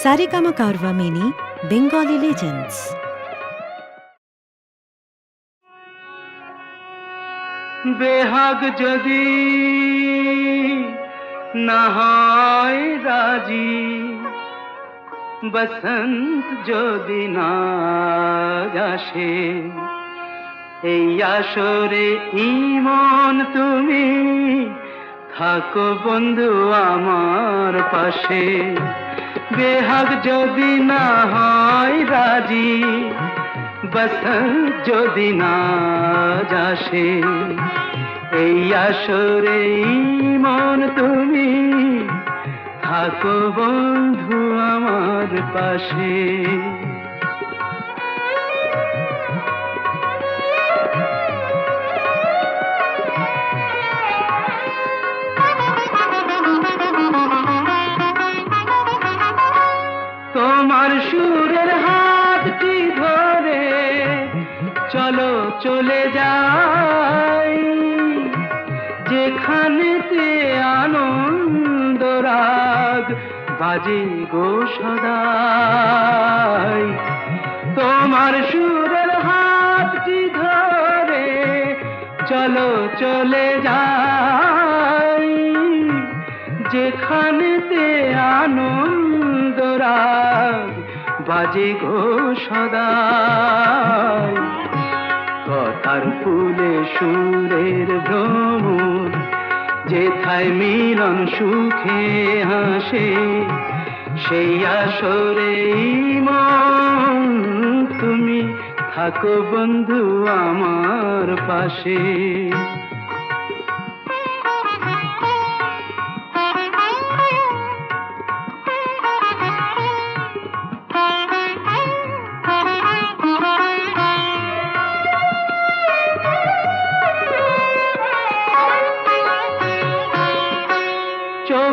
Saregama Carvaan mini Bengali legends Behag যদি না হয় রাজি, বসন্ত যদি না আসে, এই আসরে ইমন তুমি থাকো বন্ধু আমার পাশে। বেহাগ যদি না হয় রাজি, বসন্ত যদি না যাসে, এই আসরে মন তুমি থাকো বন্ধু আমার পাশে। চলো চলে যাই যেখানেতে আনন্দ রাগ বাজে গো সদাই। তোমার সুরের হাতটি ধরে চলো চলে যাই। যেখানেতে আনন্দ রাগ বাজে গো সদাই। কথার ফুলে সুরের ভ্রমণ যেথায় মিলন সুখে হাসে, সেই আসরে তুমি থাকো বন্ধু আমার পাশে।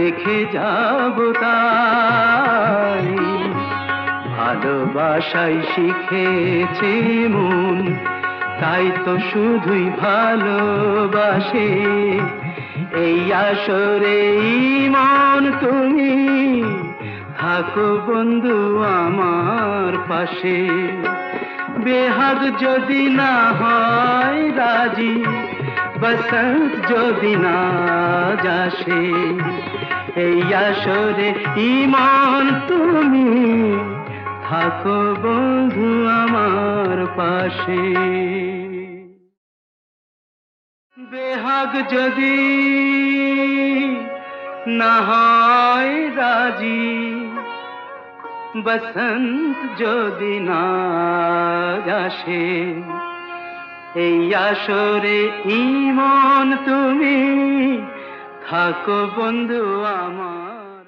দেখে যাব তাই। ভালোবাসাই শিখেছে মন, তাই তো শুধুই ভালোবাসে। এই আসরে মন তুমি থাকো বন্ধু আমার পাশে। বেহাগ যদি না হয় রাজি বসন্ত যদি না যাসে, এই আসরে ইমান তুমি থাকো বন্ধু আমার পাশে। বেহাগ যদি না হয় রাজি, বসন্ত যদি না আসে এই আসরে ইমন তুমি থাকো বন্ধু আমার।